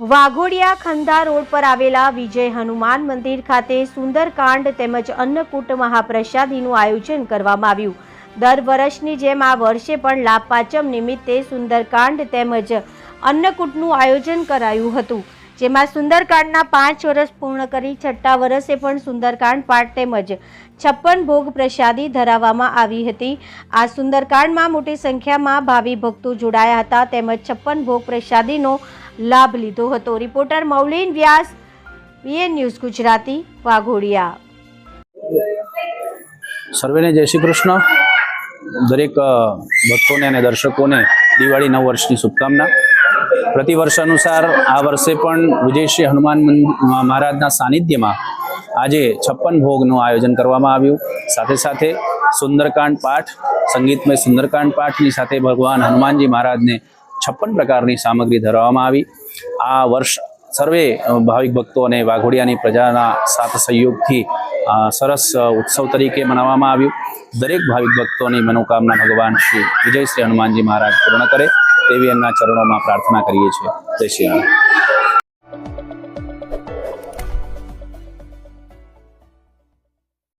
Waghodia ખંધા road પર આવેલા વિજય હનુમાન મંદિર ખાતે સુંદરકાંડ તેમજ અન્નકૂટ મહાપ્રસાદીનું આયોજન કરવામાં આવ્યું. દર વર્ષની જેમ આ વર્ષે પણ લાભ પાંચમ નિમિત્તે સુંદરકાંડ તેમજ અન્નકૂટનું આયોજન કરાયું હતું. જેમાં સુંદરકાંડના પાંચ વર્ષ પૂર્ણ કરી છઠ્ઠા વર્ષે પણ સુંદરકાંડ પાઠ તેમજ છપ્પન ભોગ પ્રસાદી ધરાવવામાં આવી હતી. આ સુંદરકાંડમાં મોટી સંખ્યામાં ભાવિ ભક્તો જોડાયા હતા. તેમજ છપ્પન ભોગ પ્રસાદીનો લાભ લીધો હતો. Reporter Maulin Vyas BN news Gujarati, Waghodia. સર્વેને જય શ્રી કૃષ્ણ. દરેક ભક્તોને અને દર્શકોને દિવાળી નવ વર્ષની શુભકામના. પ્રતિવર્ષ અનુસાર આ વર્ષે પણ વિજયશ્રી હનુમાન મહારાજના સાનિધ્યમાં આજે છપ્પન ભોગનું આયોજન કરવામાં આવ્યું. સાથે સાથે સુંદરકાંડ પાઠ, સંગીતમય સુંદરકાંડ પાઠની સાથે ભગવાન હનુમાનજી મહારાજને છપ્પન પ્રકારની સામગ્રી ધરવામાં આવી. આ વર્ષ સર્વે ભાવિક ભક્તો અને વાઘોડિયાની પ્રજાના સાથ સહયોગથી સરસ ઉત્સવ તરીકે મનાવવામાં આવ્યું. દરેક ભાવિક ભક્તોની મનોકામના ભગવાન શ્રી વિજય શ્રી હનુમાનજી મહારાજ પૂર્ણ કરે, તેવી એમના ચરણોમાં પ્રાર્થના કરીએ છીએ. જય શ્રી રામ.